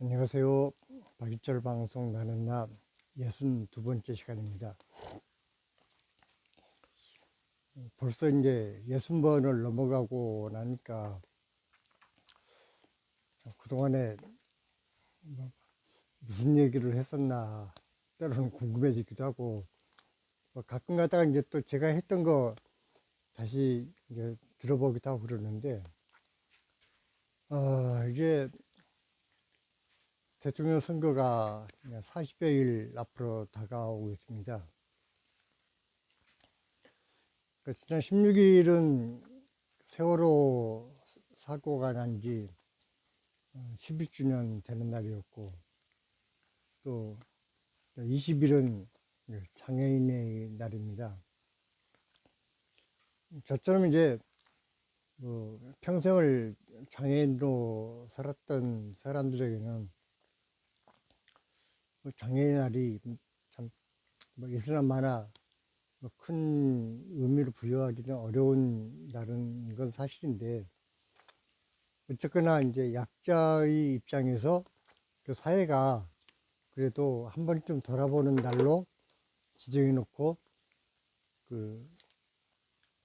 안녕하세요. 박이철 방송 나는 나 예순 두 번째 시간입니다. 벌써 이제 예순 번을 넘어가고 나니까 그동안에 뭐 무슨 얘기를 했었나 때로는 궁금해지기도 하고 뭐 가끔 가다가 이제 또 제가 했던 거 다시 이제 들어보기도 하고 그러는데 어, 이게 대통령 선거가 40여일 앞으로 다가오고 있습니다. 그러니까 지난 16일은 세월호 사고가 난 지 11주년 되는 날이었고 또 20일은 장애인의 날입니다. 저처럼 이제 뭐 평생을 장애인으로 살았던 사람들에게는 뭐 장애인 날이 참 뭐 이슬람 만화 뭐큰 의미를 부여하기는 어려운 날은 건 사실인데 어쨌거나 이제 약자의 입장에서 그 사회가 그래도 한 번쯤 돌아보는 날로 지정해 놓고 그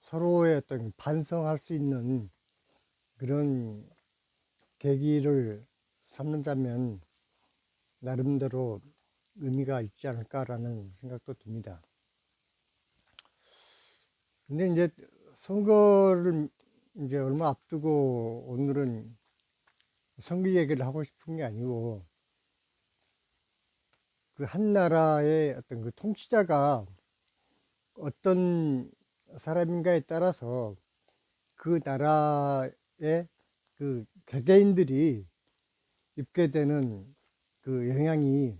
서로의 어떤 반성할 수 있는 그런 계기를 삼는다면 나름대로 의미가 있지 않을까라는 생각도 듭니다. 근데 이제 선거를 이제 얼마 앞두고 오늘은 선거 얘기를 하고 싶은 게 아니고 그 한 나라의 어떤 그 통치자가 어떤 사람인가에 따라서 그 나라의 그 개개인들이 입게 되는 그 영향이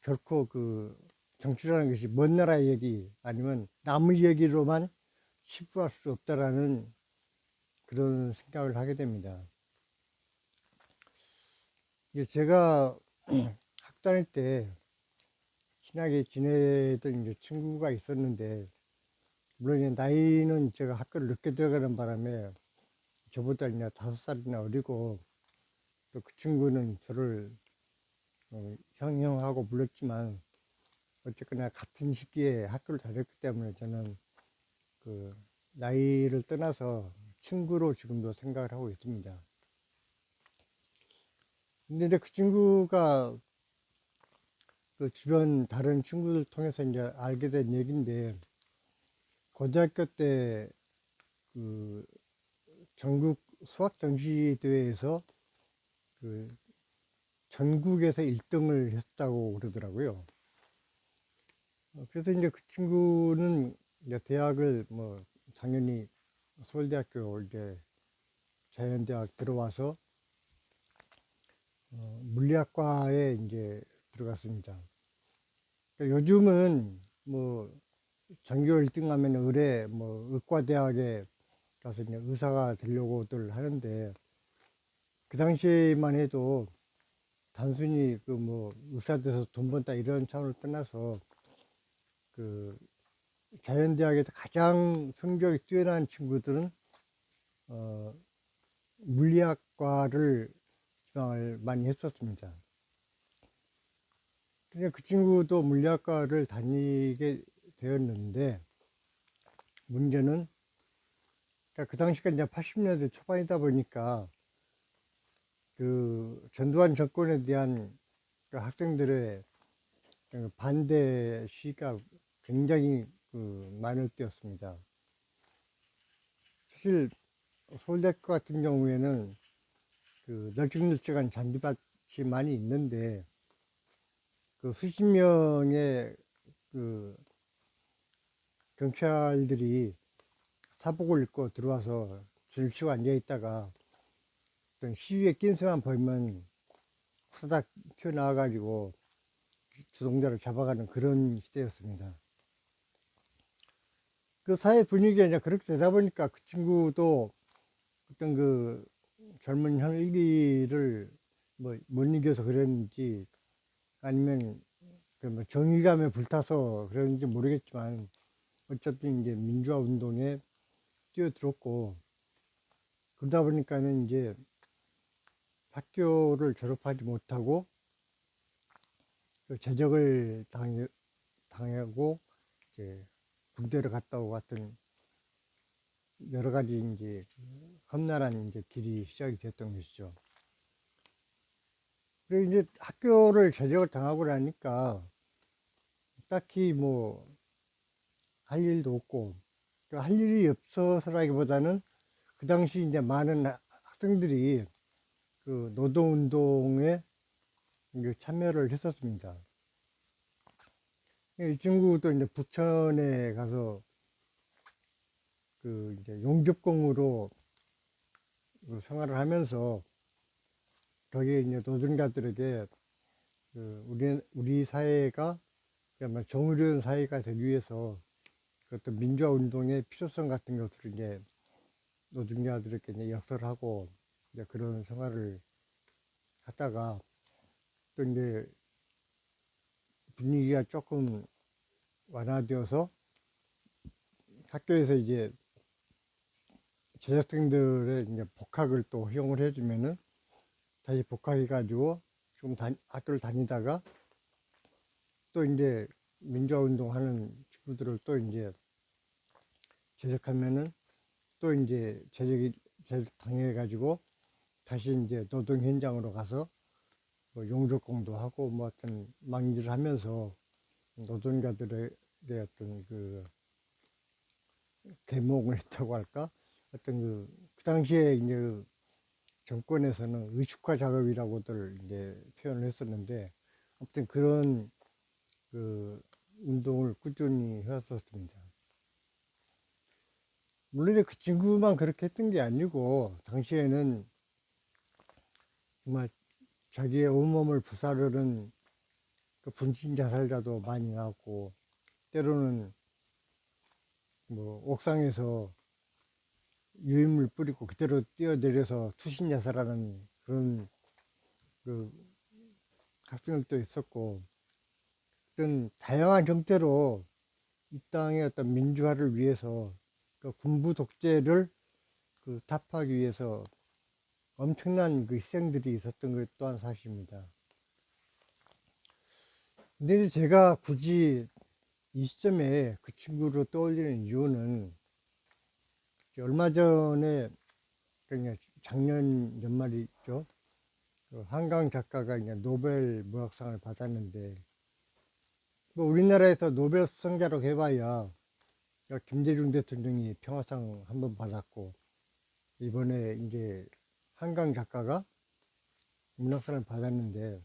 결코 그 정치라는 것이 먼 나라 얘기 아니면 남의 얘기로만 치부할 수 없다라는 그런 생각을 하게 됩니다. 제가 학다닐 때 친하게 지내던 친구가 있었는데 물론 나이는 제가 학교를 늦게 들어가는 바람에 저보다 그냥 다섯 살이나 어리고 또 그 친구는 저를 어, 형형하고 불렀지만 어쨌거나 같은 시기에 학교를 다녔기 때문에 저는 그 나이를 떠나서 친구로 지금도 생각을 하고 있습니다. 근데 그 친구가 그 주변 다른 친구들 통해서 이제 알게 된 얘기인데 고등학교 때 그 전국 수학 전시 대회에서 그 전국에서 1등을 했다고 그러더라고요. 어, 그래서 이제 그 친구는 이제 대학을 뭐 당연히 서울대학교 이제 자연대학 들어와서 어, 물리학과에 이제 들어갔습니다. 그러니까 요즘은 뭐 전교 1등 하면 의뢰 뭐 의과대학에 가서 이제 의사가 되려고들 하는데 그 당시만 해도 단순히 그 뭐 의사 돼서 돈 번다 이런 차원을 떠나서 그 자연대학에서 가장 성적이 뛰어난 친구들은 어 물리학과를 지망을 많이 했었습니다. 근데 그 친구도 물리학과를 다니게 되었는데 문제는 그러니까 그 당시가 이제 80년대 초반이다 보니까 그 전두환 정권에 대한 그 학생들의 그 반대 시가 굉장히 그 많을 때였습니다. 사실 서울대학교 같은 경우에는 그 널찍널찍한 잔디밭이 많이 있는데 그 수십 명의 그 경찰들이 사복을 입고 들어와서 줄 치고 앉아 있다가 어떤 시위에 낀새만 보이면 후다닥 튀어나와 가지고 주동자를 잡아가는 그런 시대였습니다. 그 사회 분위기가 이제 그렇게 되다 보니까 그 친구도 어떤 그 젊은 혈기를 뭐못 이겨서 그랬는지 아니면 그뭐 정의감에 불타서 그랬는지 모르겠지만 어쨌든 이제 민주화 운동에 뛰어들었고 그러다 보니까는 이제 학교를 졸업하지 못하고 그 당해, 당하고 이제 군대를 갔다 오고 같은 여러 가지 이제 험난한 이제 길이 시작이 됐던 것이죠. 그리고 이제 학교를 제적을 당하고 나니까 딱히 뭐 할 일도 없고 또할 일이 없어서라기보다는 그 당시 이제 많은 하- 학생들이 그 노동운동에 참여를 했었습니다. 이 친구도 이제 부천에 가서 그 이제 용접공으로 그 생활을 하면서 거기에 이제 노동자들에게 그 우리 우리 사회가 그야말로 정의로운 사회가 되기 위해서 그 어떤 민주화 운동의 필요성 같은 것들을 이제 노동자들에게 이제 역설하고 이제 그런 생활을 하다가 또 이제 분위기가 조금 완화되어서 학교에서 이제 재학생들의 이제 복학을 또 허용을 해주면은 다시 복학해가지고 좀 다, 학교를 다니다가 또 이제 민주화 운동하는 친구들을 또 이제 재적하면은 또 이제 재적이 재적 당해가지고 다시 이제 노동 현장으로 가서 뭐 용접공도 하고 뭐 어떤 망일을 하면서 노동자들의 어떤 그 계몽을 했다고 할까 어떤 그, 그 당시에 이제 그 정권에서는 의식화 작업이라고들 이제 표현을 했었는데 아무튼 그런 그 운동을 꾸준히 해왔었습니다. 물론 그 친구만 그렇게 했던 게 아니고 당시에는 정말 자기의 온몸을 부사르는 그 분신 자살자도 많이 나왔고 때로는 뭐 옥상에서 유인물 뿌리고 그대로 뛰어내려서 투신 자살하는 그런 그 학생들도 있었고 어떤 다양한 형태로 이 땅의 어떤 민주화를 위해서 그 군부 독재를 그 타파하기 위해서 엄청난 그 희생들이 있었던 것 또한 사실입니다. 근데 제가 굳이 이 시점에 그 친구를 떠올리는 이유는 얼마 전에 그냥 작년 연말이죠. 그 한강 작가가 이제 노벨 문학상을 받았는데 뭐 우리나라에서 노벨 수상자로 해봐야 김대중 대통령이 평화상 한번 받았고 이번에 이제 한강 작가가 문학상을 받았는데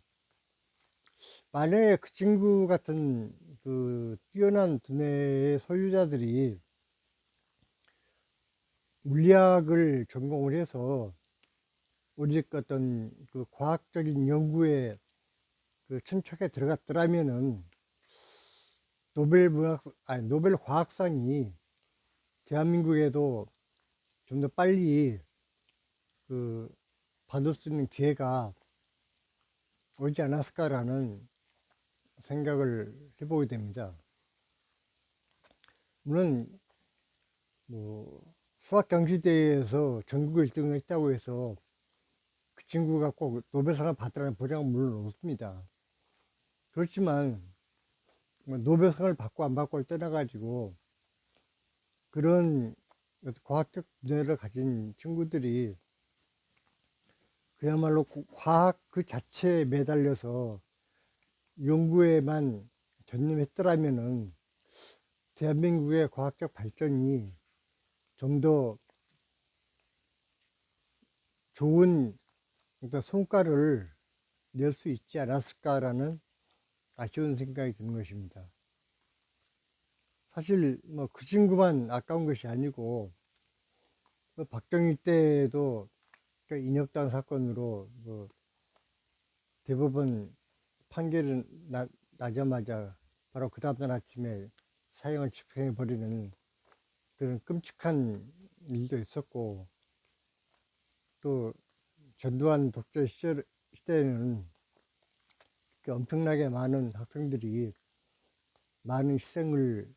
만약에 그 친구 같은 그 뛰어난 두뇌의 소유자들이 물리학을 전공을 해서 오직 어떤 그 과학적인 연구에 그 천착에 들어갔더라면은 노벨 문학 아니 노벨 과학상이 대한민국에도 좀 더 빨리 그 받을 수 있는 기회가 오지 않았을까라는 생각을 해보게 됩니다. 물론 뭐 수학 경시대회에서 전국 1등을 했다고 해서 그 친구가 꼭 노벨상을 받으라는 보장은 물론 없습니다. 그렇지만 뭐 노벨상을 받고 안 받고를 떠나가지고 그런 과학적 두뇌를 가진 친구들이 그야말로 고- 과학 그 자체에 매달려서 연구에만 전념했더라면은 대한민국의 과학적 발전이 좀 더 좋은 어떤 성과를 낼 수 있지 않았을까라는 아쉬운 생각이 드는 것입니다. 사실 뭐 그 친구만 아까운 것이 아니고 뭐 박정희 때도 그 인혁당 사건으로 뭐 대법원 판결을 나, 나자마자 바로 그 다음날 아침에 사형을 집행해 버리는 그런 끔찍한 일도 있었고 또 전두환 독재 시절, 시대에는 이렇게 엄청나게 많은 학생들이 많은 희생을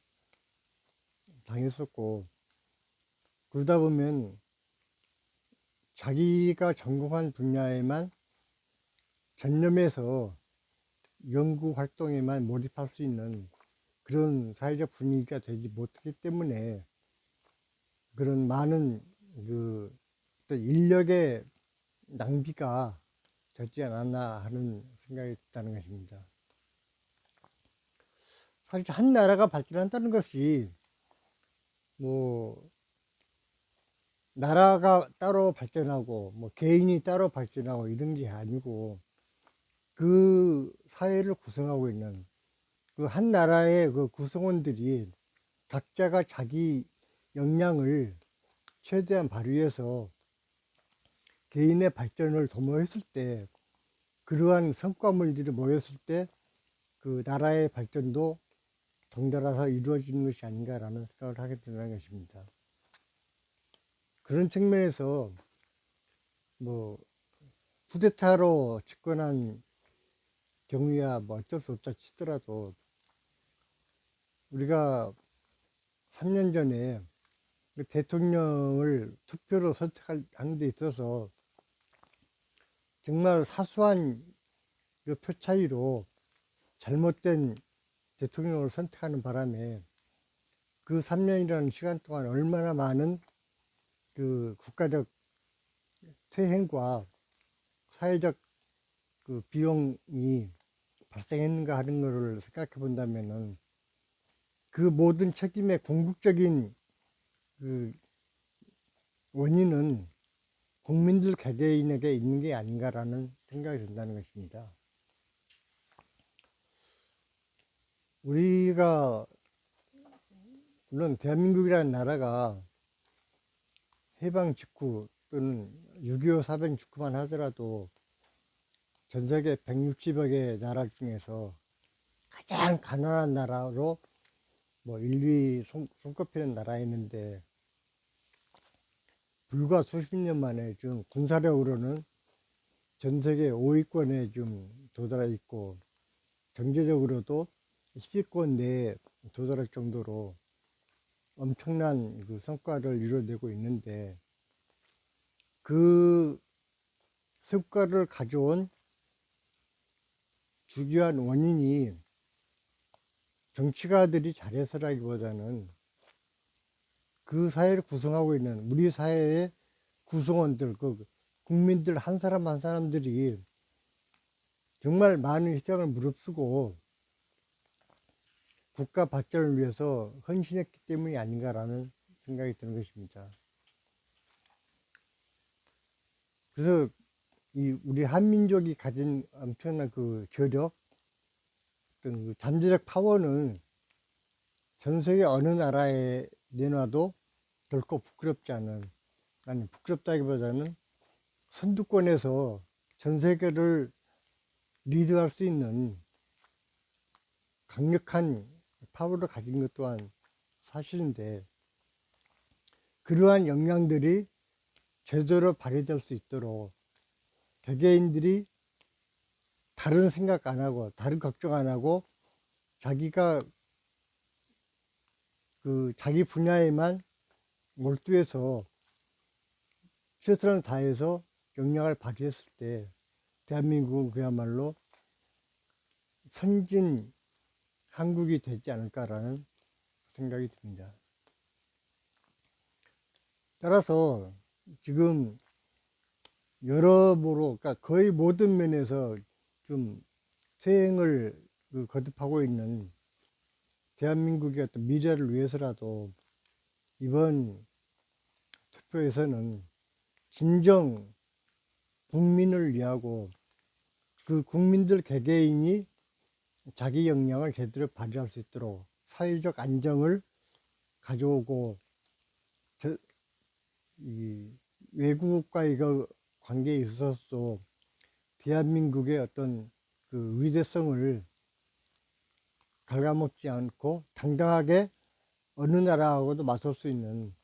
당했었고 그러다 보면 자기가 전공한 분야에만 전념해서 연구 활동에만 몰입할 수 있는 그런 사회적 분위기가 되지 못하기 때문에 그런 많은 그 인력의 낭비가 되지 않았나 하는 생각이 있다는 것입니다. 사실 한 나라가 발전한다는 것이 뭐 나라가 따로 발전하고 뭐 개인이 따로 발전하고 이런 게 아니고 그 사회를 구성하고 있는 그 한 나라의 그 구성원들이 각자가 자기 역량을 최대한 발휘해서 개인의 발전을 도모했을 때 그러한 성과물들이 모였을 때 그 나라의 발전도 덩달아서 이루어지는 것이 아닌가라는 생각을 하게 되는 것입니다. 그런 측면에서 뭐 쿠데타로 집권한 경우야 뭐 어쩔 수 없다 치더라도 우리가 3년 전에 그 대통령을 투표로 선택하는 데 있어서 정말 사소한 그표 차이로 잘못된 대통령을 선택하는 바람에 그 3년이라는 시간 동안 얼마나 많은 그 국가적 퇴행과 사회적 그 비용이 발생했는가 하는 것을 생각해 본다면은 그 모든 책임의 궁극적인 그 원인은 국민들 개개인에게 있는 게 아닌가라는 생각이 든다는 것입니다. 우리가 물론 대한민국이라는 나라가 해방 직후 또는 6.25 사변 직후만 하더라도 전 세계 160여 개 나라 중에서 가장 가난한 나라로 뭐 1, 2 손, 손꼽히는 나라였는데 불과 수십 년 만에 지금 군사력으로는 전 세계 5위권에 좀 도달해 있고 경제적으로도 10위권 내에 도달할 정도로 엄청난 그 성과를 이뤄내고 있는데 그 성과를 가져온 주요한 원인이 정치가들이 잘해서라기보다는 그 사회를 구성하고 있는 우리 사회의 구성원들, 그 국민들 한 사람 한 사람들이 정말 많은 희생을 무릅쓰고 국가 발전을 위해서 헌신했기 때문이 아닌가라는 생각이 드는 것입니다. 그래서 이 우리 한민족이 가진 엄청난 그 저력, 어떤 그 잠재적 파워는 전 세계 어느 나라에 내놔도 결코 부끄럽지 않은, 아니 부끄럽다기보다는 선두권에서 전 세계를 리드할 수 있는 강력한 파워를 가진 것 또한 사실인데 그러한 역량들이 제대로 발휘될 수 있도록 개개인들이 다른 생각 안 하고 다른 걱정 안 하고 자기가 그 자기 분야에만 몰두해서 최선을 다해서 역량을 발휘했을 때 대한민국은 그야말로 선진 한국이 되지 않을까라는 생각이 듭니다. 따라서 지금 여러모로 그러니까 거의 모든 면에서 좀 퇴행을 그 거듭하고 있는 대한민국의 어떤 미래를 위해서라도 이번 투표에서는 진정 국민을 위하고 그 국민들 개개인이 자기 역량을 제대로 발휘할 수 있도록 사회적 안정을 가져오고 저, 이 외국과의 그 관계에 있어서도 대한민국의 어떤 그 위대성을 갉아먹지 않고 당당하게 어느 나라하고도 맞설 수 있는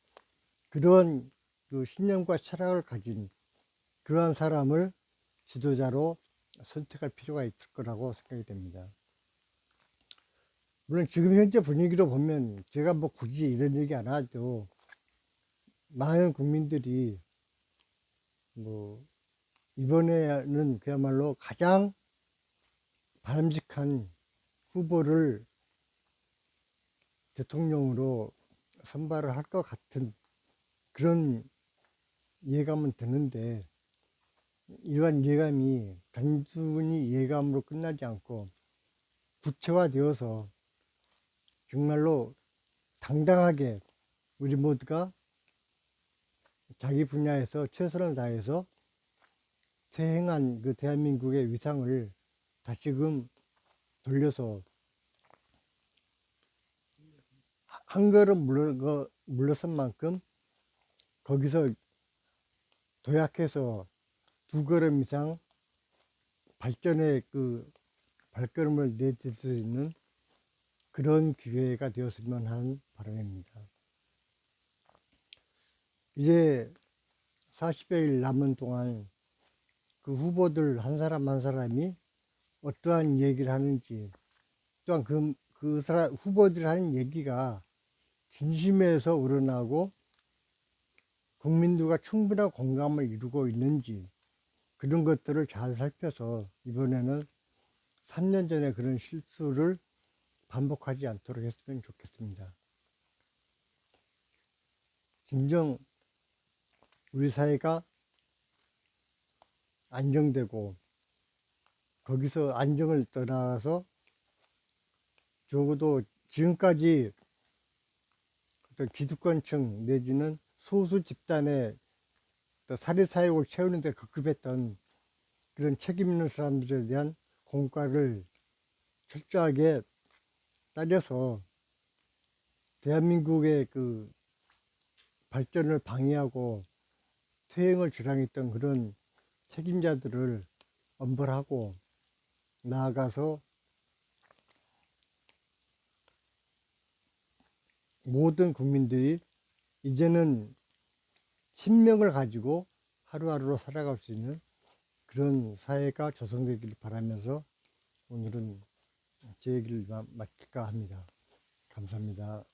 그런 그 신념과 철학을 가진 그러한 사람을 지도자로 선택할 필요가 있을 거라고 생각이 됩니다. 물론 지금 현재 분위기로 보면 제가 뭐 굳이 이런 얘기 안 하죠. 많은 국민들이 뭐 이번에는 그야말로 가장 바람직한 후보를 대통령으로 선발을 할 것 같은 그런 예감은 드는데 이러한 예감이 단순히 예감으로 끝나지 않고 구체화되어서 정말로 당당하게 우리 모두가 자기 분야에서 최선을 다해서 퇴행한 그 대한민국의 위상을 다시금 돌려서 한 걸음 물러, 물러선 만큼 거기서 도약해서 두 걸음 이상 발전의 그 발걸음을 내딜 수 있는 그런 기회가 되었으면 하는 바람입니다. 이제 40여일 남은 동안 그 후보들 한 사람 한 사람이 어떠한 얘기를 하는지 또한 그, 그 사람, 후보들이 하는 얘기가 진심에서 우러나고 국민들과 충분한 공감을 이루고 있는지 그런 것들을 잘 살펴서 이번에는 3년 전에 그런 실수를 반복하지 않도록 했으면 좋겠습니다. 진정 우리 사회가 안정되고 거기서 안정을 떠나서 적어도 지금까지 어떤 기득권층 내지는 소수 집단의 또 사리사욕을 채우는 데 급급했던 그런 책임 있는 사람들에 대한 공과를 철저하게 따져서 대한민국의 그 발전을 방해하고 퇴행을 주장했던 그런 책임자들을 엄벌하고 나아가서 모든 국민들이 이제는 신명을 가지고 하루하루로 살아갈 수 있는 그런 사회가 조성되길 바라면서 오늘은 제 얘기를 마- 마칠까 합니다. 감사합니다.